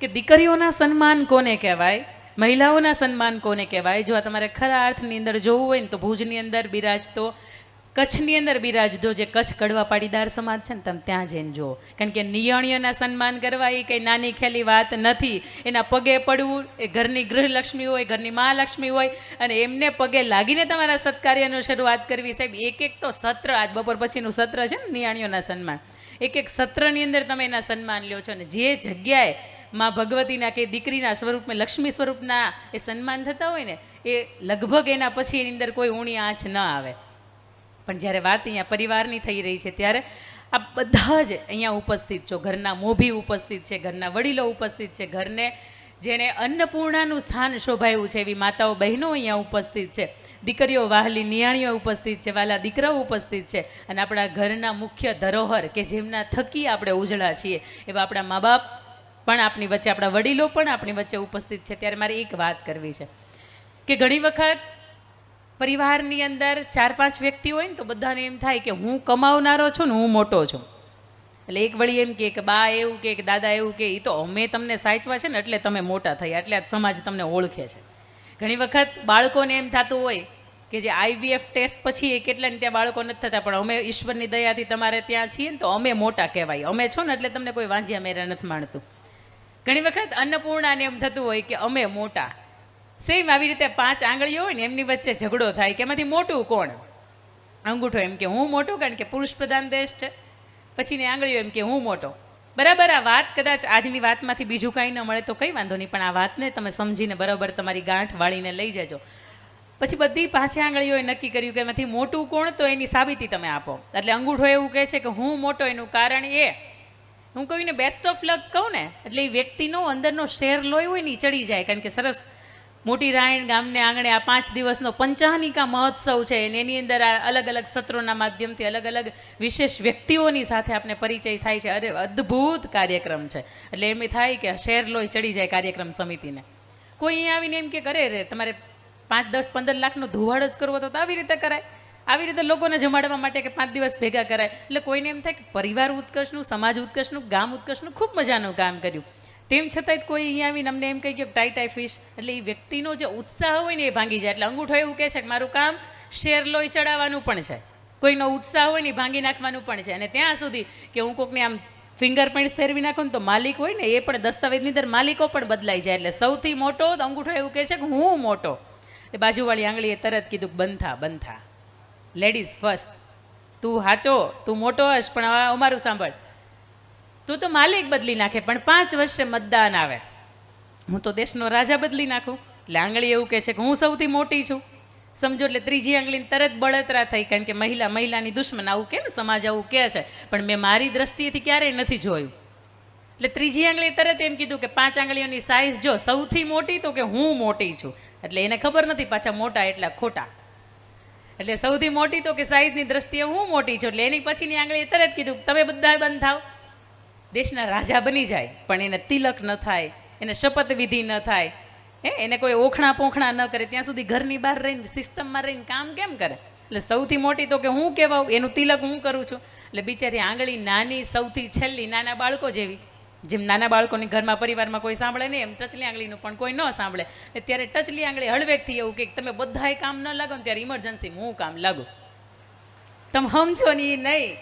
કે દીકરીઓના સન્માન કોને કહેવાય? મહિલાઓના સન્માન કોને કહેવાય? જો આ તમારે ખરા અર્થની અંદર જોવું હોય ને તો ભુજની અંદર બિરાજતો કચ્છની અંદર બિરાજતો જે કચ્છ કડવા પાટીદાર સમાજ છે ને, તમે ત્યાં જઈને જુઓ. કારણ કે નિયણીઓના સન્માન કરવા એ કંઈ નાની ખેલી વાત નથી. એના પગે પડવું, એ ઘરની ગૃહલક્ષ્મી હોય, ઘરની મહાલક્ષ્મી હોય, અને એમને પગે લાગીને તમારા સત્કાર્યનો શરૂઆત કરવી. સાહેબ, એક એક તો સત્ર, આજ બપોર પછીનું સત્ર છે ને, નિયાણીઓના સન્માન. એક એક સત્રની અંદર તમે એના સન્માન લ્યો છો ને, જે જગ્યાએ માં ભગવતીના કે દીકરીના સ્વરૂપમાં, લક્ષ્મી સ્વરૂપના એ સન્માન થતા હોય ને, એ લગભગ એના પછી એની અંદર કોઈ ઊણી આંચ ન આવે. પણ જ્યારે વાત અહીંયા પરિવારની થઈ રહી છે, ત્યારે આ બધા જ અહીંયા ઉપસ્થિત છો. ઘરના મોભી ઉપસ્થિત છે, ઘરના વડીલો ઉપસ્થિત છે, ઘરને જેણે અન્નપૂર્ણાનું સ્થાન શોભાયું છે, એવી માતાઓ બહેનો અહીંયા ઉપસ્થિત છે. દીકરીઓ વાહલી નિયાણીઓ ઉપસ્થિત છે વાલા દીકરાઓ ઉપસ્થિત છે. અને આપણા ઘરના મુખ્ય ધરોહર કે જેમના થકી આપણે ઉજળા છીએ, એવા આપણા મા બાપ પણ આપણી વચ્ચે આપણા વડીલો પણ આપણી વચ્ચે ઉપસ્થિત છે. ત્યારે મારે એક વાત કરવી છે કે ઘણી વખત પરિવારની અંદર ચાર પાંચ વ્યક્તિ હોય ને તો બધાને એમ થાય કે હું કમાવનારો છું ને હું મોટો છું. એટલે એક વળી એમ કે બા એવું કે દાદા એવું કે એ તો અમે તમને સાચવા છે ને એટલે તમે મોટા થયા, એટલે આ સમાજ તમને ઓળખે છે. ઘણી વખત બાળકોને એમ થતું હોય કે જે આઈવીએફ ટેસ્ટ પછી એ કેટલાને ત્યાં બાળકો નથી થતા, પણ અમે ઈશ્વરની દયાથી તમારે ત્યાં છીએ ને તો અમે મોટા કહેવાય. અમે છો ને એટલે તમને કોઈ વાંજ્યા મેરા નથી માણતું. ઘણી વખત અન્નપૂર્ણાને એમ થતું હોય કે અમે મોટા. સેમ આવી રીતે પાંચ આંગળીઓ હોય ને એમની વચ્ચે ઝઘડો થાય કે એમાંથી મોટું કોણ? અંગૂઠો એમ કે હું મોટો કારણ કે પુરુષ પ્રધાન દેશ છે. પછીની આંગળીઓ એમ કે હું મોટો. બરાબર આ વાત કદાચ આજની વાતમાંથી બીજું કાંઈ ન મળે તો કંઈ વાંધો નહીં, પણ આ વાતને તમે સમજીને બરાબર તમારી ગાંઠ વાળીને લઈ જજો. પછી બધી પાંચે આંગળીઓએ નક્કી કર્યું કે એમાંથી મોટું કોણ તો એની સાબિતી તમે આપો. એટલે અંગૂઠો એવું કહે છે કે હું મોટો એનું કારણ એ હું કોઈને બેસ્ટ ઓફ લક કહું ને, એટલે એ વ્યક્તિનો અંદરનો શેર લોહી હોય ને એ ચડી જાય. કારણ કે સરસ મોટી રાયણ ગામને આંગણે આ પાંચ દિવસનો પંચાહનિકા મહોત્સવ છે અને એની અંદર આ અલગ અલગ સત્રોના માધ્યમથી અલગ અલગ વિશેષ વ્યક્તિઓની સાથે આપણે પરિચય થાય છે. અરે અદ્ભુત કાર્યક્રમ છે. એટલે એમ થાય કે શેર લોહી ચડી જાય કાર્યક્રમ સમિતિને. કોઈ અહીંયા આવીને એમ કે કરે રે તમારે પાંચ, દસ, પંદર લાખનો ધુવાડો જ કરવો તો તો આવી રીતે કરાય. આવી રીતે લોકોને જમાડવા માટે કે પાંચ દિવસ ભેગા કરાય. એટલે કોઈને એમ થાય કે પરિવાર ઉત્કર્ષનું, સમાજ ઉત્કર્ષનું, ગામ ઉત્કર્ષનું ખૂબ મજાનું કામ કર્યું. તેમ છતાંય કોઈ અહીંયા આવીને અમને એમ કહી કે ટાઈ ટાઈ ફિશ. એટલે એ વ્યક્તિનો જે ઉત્સાહ હોય ને એ ભાંગી જાય. એટલે અંગૂઠો એવું કહે છે કે મારું કામ શેર લોહી ચડાવવાનું પણ છે. કોઈનો ઉત્સાહ હોય ને ભાંગી નાખવાનું પણ છે. અને ત્યાં સુધી કે હું કોકને આમ ફિંગરપ્રિન્ટ્સ ફેરવી નાખું ને તો માલિક હોય ને એ પણ દસ્તાવેજની અંદર માલિકો પણ બદલાઈ જાય. એટલે સૌથી મોટો અંગૂઠો એવું કહે છે કે હું મોટો. એ બાજુવાળી આંગળીએ તરત કીધું, બંધ, બંધા. લેડીઝ ફર્સ્ટ તું હાચો, તું મોટો હશ, પણ અમારું સાંભળ. તું તો માલિક બદલી નાખે, પણ પાંચ વર્ષે મતદાન આવે. હું તો દેશનો રાજા બદલી નાખું. એટલે આંગળી એવું કહે છે કે હું સૌથી મોટી છું. સમજો, એટલે ત્રીજી આંગળીને તરત બળતરા થઈ, કારણ કે મહિલા મહિલાની દુશ્મન આવું કે ને, સમાજ આવું કહે છે. પણ મેં મારી દ્રષ્ટિએથી ક્યારેય નથી જોયું. એટલે ત્રીજી આંગળી તરત એમ કીધું કે પાંચ આંગળીઓની સાઇઝ જો સૌથી મોટી, તો કે હું મોટી છું. એટલે એને ખબર નથી પાછા મોટા એટલા ખોટા. એટલે સૌથી મોટી તો કે સાઈઝની દ્રષ્ટિએ હું મોટી છું, એટલે એની પછીની આંગળીએ તરત કીધું, તમે બધા બંધ થાવ દેશના રાજા બની જાય, પણ એને તિલક ન થાય, એને શપથવિધિ ન થાય. હે, એને કોઈ ઓખણા પોખણા ન કરે, ત્યાં સુધી ઘરની બહાર રહીને, સિસ્ટમમાં રહીને કામ કેમ કરે? એટલે સૌથી મોટી તો કે હું કહેવાઉં, એનું તિલક હું કરું છું. એટલે બિચારી આંગળી નાની, સૌથી છેલ્લી નાના બાળકો જેવી. જેમ નાના બાળકોની ઘરમાં પરિવારમાં કોઈ સાંભળે નહીં, એમ ટચલી આંગળીનું પણ કોઈ ન સાંભળે. ને ત્યારે ટચલી આંગળી હળવેકથી એવું કે તમે બધાય કામ ન લાગો ને ત્યારે ઇમરજન્સી હું કામ લાગુ. તમે સમજો ને એ નહીં.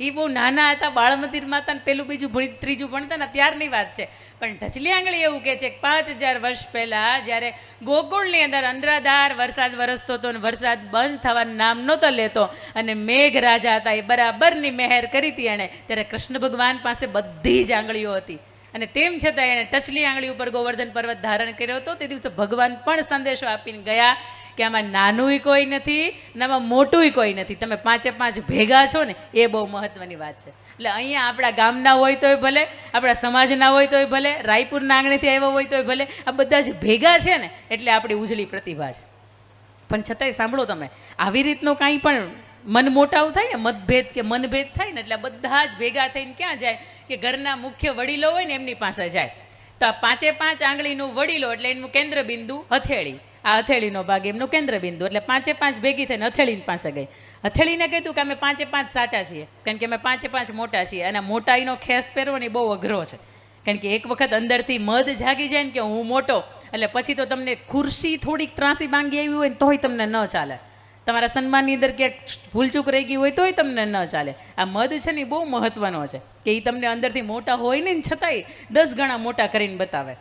એ બહુ નાના હતા બાળ મંદિર માતા ને પેલું બીજું ભણી ત્રીજું ભણતા ને ત્યારની વાત છે. પણ ઢચલી આંગળી એવું કે છે કે પાંચ હજાર વર્ષ પહેલાં જ્યારે ગોકુળની અંદર અંધરાધાર વરસાદ વરસતો હતો ને વરસાદ બંધ થવાનું નામ નહોતો લેતો અને મેઘ રાજા હતા એ બરાબરની મહેર કરી હતી એણે. ત્યારે કૃષ્ણ ભગવાન પાસે બધી જ આંગળીઓ હતી. અને તેમ છતાં એણે ટચલી આંગળી ઉપર ગોવર્ધન પર્વત ધારણ કર્યો હતો. તે દિવસે ભગવાન પણ સંદેશો આપીને ગયા કે આમાં નાનુંય કોઈ નથી નામાં મોટુંય કોઈ નથી. તમે પાંચે પાંચ ભેગા છો ને, એ બહુ મહત્વની વાત છે. એટલે અહીંયા આપણા ગામના હોય તોય ભલે, આપણા સમાજના હોય તોય ભલે રાયપુરના આંગણેથી આવ્યા હોય તોય ભલે, આ બધા જ ભેગા છે ને, એટલે આપણી ઉજળી પ્રતિભા છે. પણ છતાંય સાંભળો તમે, આવી રીતનો કાંઈ પણ મન મોટાવ થાય ને મતભેદ કે મનભેદ થાય ને, એટલે બધા જ ભેગા થઈને ક્યાં જાય? કે ઘરના મુખ્ય વડીલો હોય ને, એમની પાસે જાય. તો આ પાંચે પાંચ આંગળીનું વડીલો, એટલે એનું કેન્દ્ર બિંદુ હથેળી. આ હથેળીનો ભાગ એમનું કેન્દ્ર બિંદુ એટલે પાંચે પાંચ ભેગી થઈને હથેળીની પાસે ગઈ. હથેળીને કીધું કે અમે પાંચે પાંચ સાચા છીએ. કારણ કે અમે પાંચે પાંચ મોટા છીએ અને મોટાઈનો ખેસ પહેરવો ને બહુ અઘરો છે. કારણ કે એક વખત અંદરથી મદ જાગી જાય ને કે હું મોટો, એટલે પછી તો તમને ખુરશી થોડીક ત્રાસી માંગી આવી હોય ને તોય તમને ન ચાલે. તમારા સન્માનની અંદર ક્યાંક ભૂલચૂક રહી ગઈ હોય તોય તમને ન ચાલે. આ મદ છે ને બહુ મહત્વનો છે. કે એ તમને અંદરથી મોટા હોય ને છતાંય દસ ગણા મોટા કરીને બતાવે.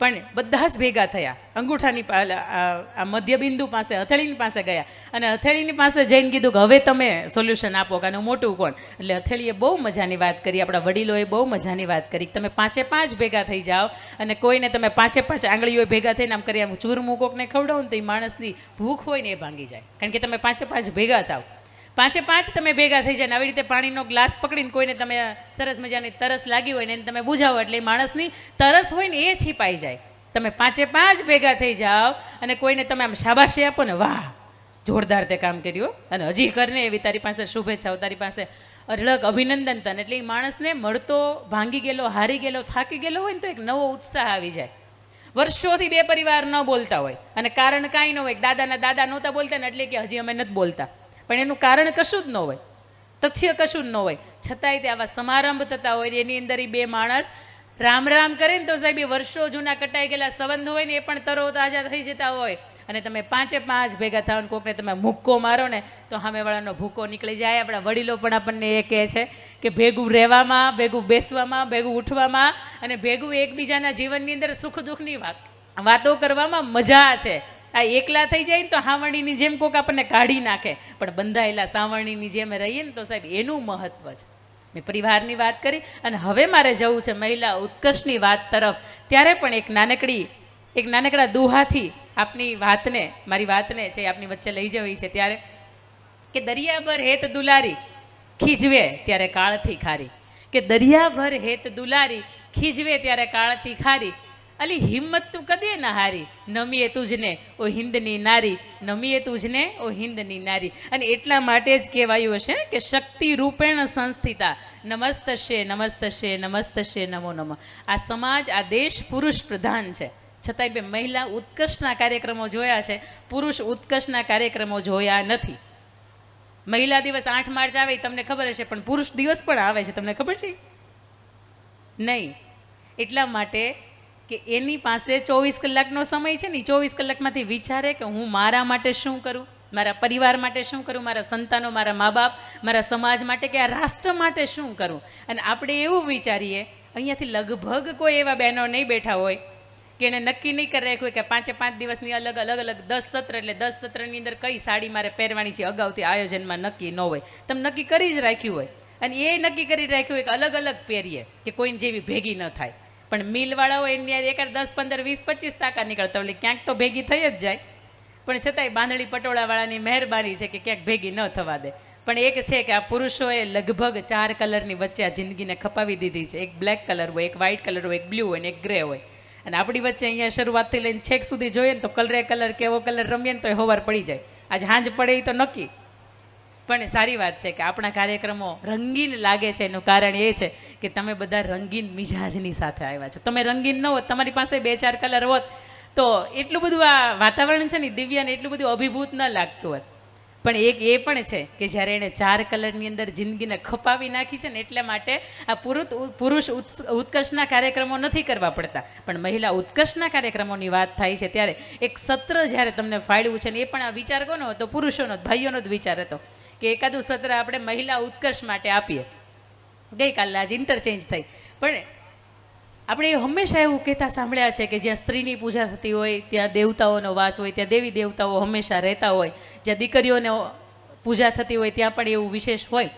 પણ બધા જ ભેગા થયા. અંગૂઠાની આ મધ્યબિંદુ પાસે, હથેળીની પાસે ગયા. અને હથેળીની પાસે જઈને કીધું કે હવે તમે સોલ્યુશન આપો કે આનું મોટું કોણ? એટલે હથેળીએ બહુ મજાની વાત કરી, આપણા વડીલોએ બહુ મજાની વાત કરી તમે પાંચે પાંચ ભેગા થઈ જાઓ અને કોઈને તમે પાંચે પાંચ આંગળીઓ ભેગા થઈને આમ કરી આમ ચૂરમું કોકને ખવડાવો ને તો એ માણસની ભૂખ હોય ને એ ભાંગી જાય. કારણ કે તમે પાંચે પાંચ ભેગા થાવ. પાંચે પાંચ તમે ભેગા થઈ જાય આવી રીતે પાણીનો ગ્લાસ પકડીને કોઈને તમે સરસ મજાની તરસ લાગી હોય ને એને તમે બુઝાવો એટલે માણસની તરસ હોય ને એ છીપાઈ જાય. તમે પાંચે પાંચ ભેગા થઈ જાઓ અને કોઈને તમે આમ શાબાશી આપો ને, વાહ, જોરદાર તે કામ કર્યું અને હજી કરને એવી તારી પાસે શુભેચ્છાઓ, તારી પાસે અઢળક અભિનંદન તને. એટલે એ માણસને મળતો, ભાંગી ગયેલો, હારી ગયેલો, થાકી ગયેલો હોય ને તો એક નવો ઉત્સાહ આવી જાય. વર્ષોથી બે પરિવાર ન બોલતા હોય અને કારણ કાંઈ ન હોય દાદાના દાદા નહોતા બોલતા ને એટલે કે હજી અમે નથી બોલતા. પણ એનું કારણ કશું જ ન હોય. તથ્ય કશું જ ન હોય. છતાંય તે આવા સમારંભ થતા હોય એની અંદર એ બે માણસ રામ રામ કરે ને તો સાહેબ એ વર્ષો જૂના કટાઈ ગયેલા સંબંધ હોય ને એ પણ તરો તાજા થઈ જતા હોય. અને તમે પાંચે પાંચ ભેગા થાવ ને કોકને તમે મુક્કો મારો ને તો સામેવાળાનો ભૂકો નીકળી જાય. આપણા વડીલો પણ આપણને એ કહે છે કે ભેગું રહેવામાં, ભેગું બેસવામાં, ભેગું ઉઠવામાં અને ભેગું એકબીજાના જીવનની અંદર સુખ દુઃખની વાત, વાતો કરવામાં મજા છે. આ એકલા થઈ જાય ને તો હાવણીની જેમ કોક આપણને કાઢી નાખે. પણ બંધાયેલા સાવરણીની જેમ રહીએ ને તો સાહેબ, એનું મહત્વ છે. મેં પરિવારની વાત કરી અને હવે મારે જવું છે મહિલા ઉત્કર્ષની વાત તરફ. ત્યારે પણ એક નાનકડી, એક નાનકડા દુહાથી આપની વાતને, મારી વાતને છે આપની વચ્ચે લઈ જવી છે ત્યારે કે દરિયાભર હેત દુલારી ખીજવે ત્યારે કાળથી ખારી. કે દરિયાભર હેત દુલારી ખીજવે ત્યારે કાળથી ખારી. અલી હિંમત તું કદી ના હારી? નમીએ તુજને, ઓ હિંદની નારી. નમીએ તુજને, ઓ હિંદની નારી. અને એટલા માટે જ કહેવાયું હશે કે શક્તિ રૂપેણ સંસ્થિતા. નમસ્તશે નમસ્તશે નમસ્તશે નમો નમ. આ સમાજ, આ દેશ પુરુષ પ્રધાન છે. છતાંય બે મહિલા ઉત્કર્ષના કાર્યક્રમો જોયા છે. પુરુષ ઉત્કર્ષના કાર્યક્રમો જોયા નથી. મહિલા દિવસ આઠ માર્ચ આવે તમને ખબર હશે, પણ પુરુષ દિવસ પણ આવે છે. તમને ખબર છે? નહીં. એટલા માટે કે એની પાસે ચોવીસ કલાકનો સમય છે ને ચોવીસ કલાકમાંથી વિચારે કે હું મારા માટે શું કરું? મારા પરિવાર માટે શું કરું? મારા સંતાનો, મારા મા બાપ મારા સમાજ માટે કે આ રાષ્ટ્ર માટે શું કરું? અને આપણે એવું વિચારીએ, અહીંયાથી લગભગ કોઈ એવા બહેનો નહીં બેઠા હોય કે એને નક્કી નહીં કરી રાખ્યું કે પાંચે પાંચ દિવસની અલગ અલગ અલગ દસ સત્ર એટલે દસ સત્રની અંદર કઈ સાડી મારે પહેરવાની છે અગાઉથી આયોજનમાં નક્કી ન હોય. તમે નક્કી કરી જ રાખ્યું હોય. અને એ નક્કી કરી રાખ્યું હોય કે અલગ અલગ પહેરીએ કે કોઈને જેવી ભેગી ન થાય. પણ મિલવાળાઓ એની યાર એકાદ દસ, પંદર, વીસ, પચીસ તાકા નીકળતા એટલે ક્યાંક તો ભેગી થઈ જ જાય. પણ છતાંય બાંધણી પટોળાવાળાની મહેરબાની છે કે ક્યાંક ભેગી ન થવા દે. પણ એક છે કે આ પુરુષોએ લગભગ ચાર કલરની વચ્ચે આ જિંદગીને ખપાવી દીધી છે. એક બ્લેક કલર હોય, એક વ્હાઇટ કલર હોય, એક બ્લુ હોય ને એક ગ્રે હોય. અને આપણી વચ્ચે અહીંયા શરૂઆતથી લઈને છેક સુધી જોઈએ ને તો કલરે કલર, કેવો કલર રમીએ ને તો એ હોવાર પડી જાય. આજે હાંજ પડે એ તો નક્કી. પણ સારી વાત છે કે આપણા કાર્યક્રમો રંગીન લાગે છે. એનું કારણ એ છે કે તમે બધા રંગીન મિજાજની સાથે આવ્યા છો. તમે રંગીન ન હોત તમારી પાસે બે ચાર કલર હોત તો એટલું બધું આ વાતાવરણ છે ને દિવ્યાને એટલું બધું અભિભૂત ન લાગતું હોત. પણ એક એ પણ છે કે જ્યારે એણે ચાર કલરની અંદર જિંદગીને ખપાવી નાખી છે ને એટલા માટે આ પુરુષ પુરુષ ઉત્કર્ષના કાર્યક્રમો નથી કરવા પડતા. પણ મહિલા ઉત્કર્ષના કાર્યક્રમોની વાત થાય છે ત્યારે એક સત્ર જ્યારે તમને ફાળવું છે ને એ પણ આ વિચાર કોનો હતો? પુરુષોનો જ, ભાઈઓનો જ વિચાર હતો. કે એકાદું સત્ર આપણે મહિલા ઉત્કર્ષ માટે આપીએ. ગઈકાલે આજ ઇન્ટરચેન્જ થઈ. પણ આપણે હંમેશા એવું કહેતા સાંભળ્યા છે કે જ્યાં સ્ત્રીની પૂજા થતી હોય, ત્યાં દેવતાઓનો વાસ હોય, ત્યાં દેવી દેવતાઓ હંમેશા રહેતા હોય. જ્યાં દીકરીઓને પૂજા થતી હોય, ત્યાં પણ એવું વિશેષ હોય.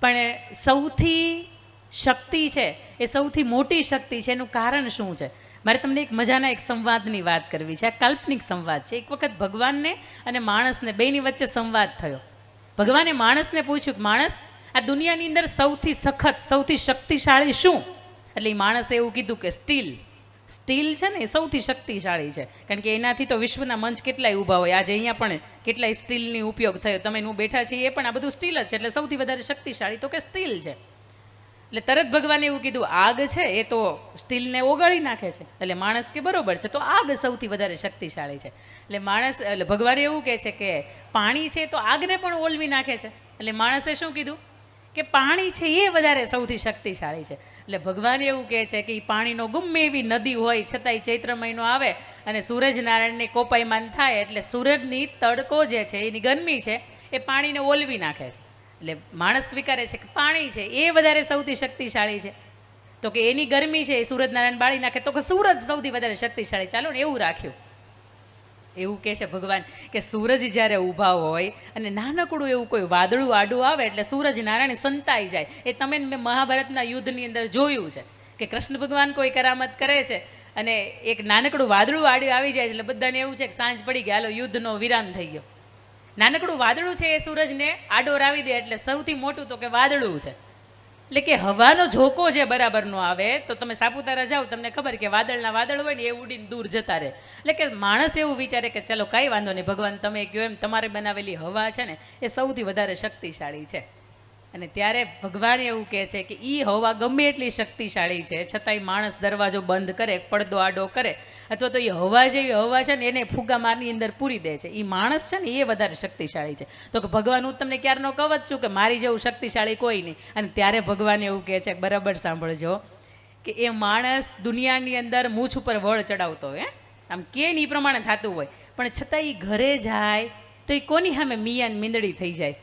પણ સૌથી શક્તિ છે, એ સૌથી મોટી શક્તિ છે, એનું કારણ શું છે? મારે તમને એક મજાના એક સંવાદની વાત કરવી છે. આ કાલ્પનિક સંવાદ છે. એક વખત ભગવાનને અને માણસને બેની વચ્ચે સંવાદ થયો. ભગવાને માણસને પૂછ્યું કે માણસ, આ દુનિયાની અંદર સૌથી સખત, સૌથી શક્તિશાળી શું? એટલે એ માણસે એવું કીધું કે સ્ટીલ. સ્ટીલ છે ને એ સૌથી શક્તિશાળી છે. કારણ કે એનાથી તો વિશ્વના મંચ કેટલાય ઊભા હોય. આજે અહીંયા પણ કેટલાય સ્ટીલની ઉપયોગ થયો. તમે હું બેઠા છીએ એ પણ આ બધું સ્ટીલ જ છે. એટલે સૌથી વધારે શક્તિશાળી તો કે સ્ટીલ છે. એટલે તરત ભગવાને એવું કીધું, આગ છે, એ તો સ્ટીલને ઓગાળી નાખે છે. એટલે માણસ કે બરોબર છે, તો આગ સૌથી વધારે શક્તિશાળી છે. એટલે માણસ, એટલે ભગવાન એવું કહે છે કે પાણી છે તો આગને પણ ઓલવી નાખે છે. એટલે માણસે શું કીધું? કે પાણી છે, એ વધારે સૌથી શક્તિશાળી છે. એટલે ભગવાન એવું કહે છે કે એ પાણીનો ગમે એવી નદી હોય, છતાંય ચૈત્ર મહિનો આવે અને સૂરજનારાયણની કોપાયમાન થાય, એટલે સૂરજની તડકો જે છે, એની ગરમી છે, એ પાણીને ઓલવી નાખે છે. એટલે માણસ સ્વીકારે છે કે પાણી છે, એ વધારે સૌથી શક્તિશાળી છે. તો કે એની ગરમી છે, એ સૂરજનારાયણ બાળી નાખે, તો કે સૂરજ સૌથી વધારે શક્તિશાળી. ચાલો ને એવું રાખ્યું. એવું કહે છે ભગવાન કે સૂરજ જ્યારે ઊભા હોય અને નાનકડું એવું કોઈ વાદળું આડું આવે એટલે સૂરજ નારાયણ સંતાઈ જાય. એ તમે મેં મહાભારતના યુદ્ધની અંદર જોયું છે કે કૃષ્ણ ભગવાન કોઈ કરામત કરે છે અને એક નાનકડું વાદળું આડું આવી જાય એટલે બધાને એવું છે કે સાંજ પડી ગયા હાલો યુદ્ધનો વિરામ થઈ ગયો. નાનકડું વાદળું છે એ સૂરજને આડો રાવી દે એટલે સૌથી મોટું તો કે વાદળું છે. એટલે કે હવાનો ઝોકો જે બરાબરનો આવે, તો તમે સાપુતારા જાઓ, તમને ખબર કે વાદળના વાદળ હોય ને એ ઉડીને દૂર જતા રહે. એટલે કે માણસ એવું વિચારે કે ચલો કાંઈ વાંધો નહીં, ભગવાન તમે કહો એમ તમારે બનાવેલી હવા છે ને, એ સૌથી વધારે શક્તિશાળી છે. અને ત્યારે ભગવાન એવું કહે છે કે એ હવા ગમે એટલી શક્તિશાળી છે, છતાંય માણસ દરવાજો બંધ કરે, પડદો આડો કરે, અથવા તો એ હવા જેવી હવા છે ને એને ફુગા મારની અંદર પૂરી દે છે. એ માણસ છે ને એ વધારે શક્તિશાળી છે. તો કે ભગવાન, હું તમને ક્યારનો કહું છું કે મારી જેવું શક્તિશાળી કોઈ નહીં. અને ત્યારે ભગવાન એવું કહે છે, બરાબર સાંભળજો, કે એ માણસ દુનિયાની અંદર મૂછ ઉપર વળ ચડાવતો હોય? આમ કે એ પ્રમાણે થતું હોય. પણ છતાં એ ઘરે જાય તો એ કોની સામે મિયાન મીંદડી થઈ જાય?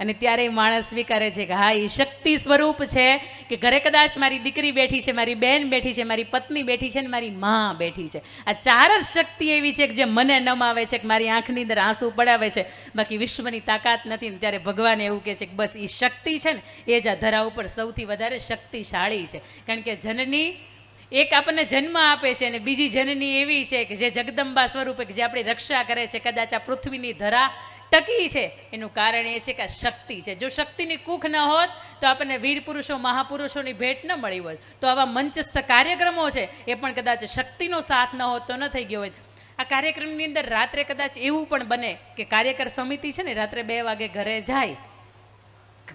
અને ત્યારે માણસ સ્વીકારે છે કે હા, એ શક્તિ સ્વરૂપ છે કે ઘરે કદાચ મારી દીકરી બેઠી છે, મારી બેન બેઠી છે, મારી પત્ની બેઠી છે ને મારી માં બેઠી છે. આ ચાર જ શક્તિ એવી છે કે જે મને નમાવે છે, કે મારી આંખની અંદર આંસુ પડાવે છે. બાકી વિશ્વની તાકાત નથી ને ત્યારે ભગવાન એવું કહે છે કે બસ એ શક્તિ છે ને એ જ આ ધરા ઉપર સૌથી વધારે શક્તિશાળી છે. કારણ કે જનની એક આપણને જન્મ આપે છે અને બીજી જનની એવી છે કે જે જગદંબા સ્વરૂપે જે આપણી રક્ષા કરે છે, કદાચ આ પૃથ્વીની ધરા ટકી છે. એનું કારણ એ છે કે શક્તિ છે. જો શક્તિની કૂખ ન હોત, તો આપણને વીર પુરુષો, મહાપુરુષોની ભેટ ન મળી હોત. તો આવા મંચસ્થ કાર્યક્રમો છે, એ પણ કદાચ શક્તિનો સાથ ન હોત, તો ન થઈ ગયો હોત. આ કાર્યક્રમની અંદર રાત્રે કદાચ એવું પણ બને કે કાર્યકર સમિતિ છે ને, રાત્રે બે વાગે ઘરે જાય.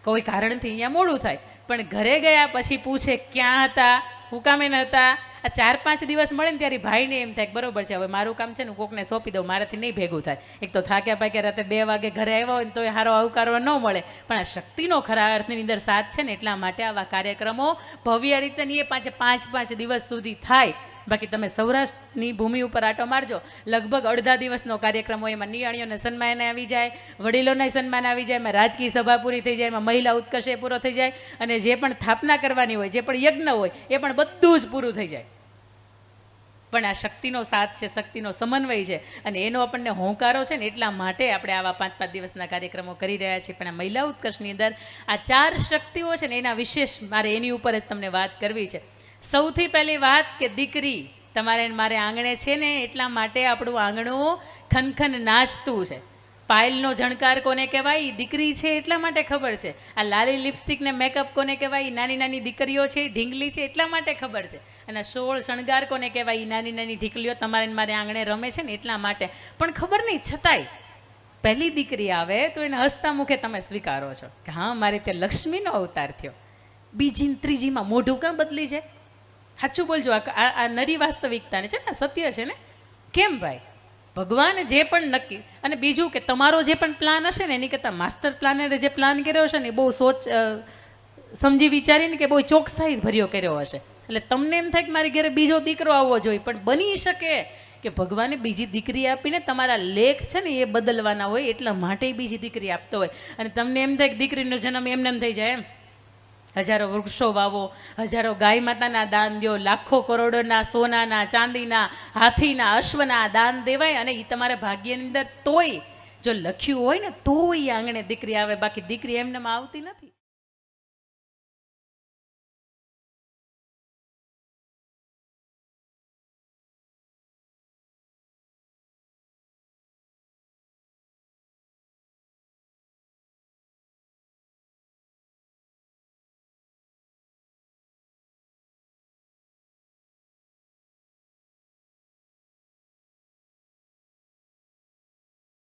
કોઈ કારણથી અહીંયા મોડું થાય. પણ ઘરે ગયા પછી પૂછે, ક્યાં હતા? હું કામે ન હતા? આ ચાર પાંચ દિવસ મળે ને ત્યારે ભાઈને એમ થાય બરોબર છે, હવે મારું કામ છે ને હું કોકને સોંપી દઉં, મારાથી નહીં ભેગું થાય. એક તો થાક્યા પાક્યા રાતે બે વાગે ઘરે આવ્યા હોય ને તો એ સારો આવકારો ન મળે. પણ આ શક્તિનો ખરા અર્થની અંદર સાથ છે ને એટલા માટે આવા કાર્યક્રમો ભવ્ય રીતે એ પાંચે પાંચ પાંચ દિવસ સુધી થાય. બાકી તમે સૌરાષ્ટ્રની ભૂમિ ઉપર આટો મારજો. લગભગ અડધા દિવસનો કાર્યક્રમ હોય, એમાં નિયાણીઓને સન્માન આવી જાય, વડીલોને સન્માન આવી જાય, એમાં રાજકીય સભા પૂરી થઈ જાય, એમાં મહિલા ઉત્કર્ષે પૂરો થઈ જાય, અને જે પણ સ્થાપના કરવાની હોય, જે પણ યજ્ઞ હોય, એ પણ બધું જ પૂરું થઈ જાય. પણ આ શક્તિનો સાથ છે, શક્તિનો સમન્વય છે, અને એનો આપણને હોંકારો છે ને એટલા માટે આપણે આવા પાંચ પાંચ દિવસના કાર્યક્રમો કરી રહ્યા છીએ. પણ આ મહિલા ઉત્કર્ષની અંદર આ ચાર શક્તિઓ છે ને એના વિશેષ મારે એની ઉપર જ તમને વાત કરવી છે. સૌથી પહેલી વાત કે દીકરી તમારે મારે આંગણે છે ને એટલા માટે આપણું આંગણું ખનખન નાચતું છે. પાયલનો જણકાર કોને કહેવાય? દીકરી છે એટલા માટે ખબર છે. આ લાલી લિપસ્ટિક ને મેકઅપ કોને કહેવાય? નાની નાની દીકરીઓ છે, ઢીંગલી છે એટલા માટે ખબર છે. અને સોળ શણગાર કોને કહેવાય? નાની નાની ઢીકલીઓ તમારે મારે આંગણે રમે છે ને એટલા માટે. પણ ખબર નહીં, છતાંય પહેલી દીકરી આવે તો એને હસતા મુખે તમે સ્વીકારો છો કે હા, મારે ત્યાં લક્ષ્મીનો અવતાર થયો. બીજી ત્રીજીમાં મોઢું કાં બદલી છે સાચું બોલજો, આ આ- નરી વાસ્તવિકતાને છે ને સત્ય છે ને? કેમ ભાઈ? ભગવાન જે પણ નક્કી, અને બીજું કે તમારો જે પણ પ્લાન હશે ને, એની કરતાં માસ્ટર પ્લાનરે જે પ્લાન કર્યો હશે ને, એ બહુ સોચ સમજી વિચારીને કે બહુ ચોકસાઈ ભર્યો કર્યો હશે. એટલે તમને એમ થાય કે મારી ઘરે બીજો દીકરો આવવો જોઈએ, પણ બની શકે કે ભગવાને બીજી દીકરી આપીને તમારા લેખ છે ને, એ બદલવાના હોય એટલા માટે બીજી દીકરી આપતો હોય. અને તમને એમ થાય કે દીકરીનો જન્મ એમને એમ થઈ જાય એમ? હજારો વૃક્ષો વાવો, હજારો ગાય માતાના દાન દો લાખો કરોડોના સોનાના, ચાંદીના, હાથીના, અશ્વના દાન દેવાય અને એ તમારા ભાગ્યની અંદર તોય જો લખ્યું હોય ને તોય આંગણે દીકરી આવે, બાકી દીકરી એમને આવતી નથી.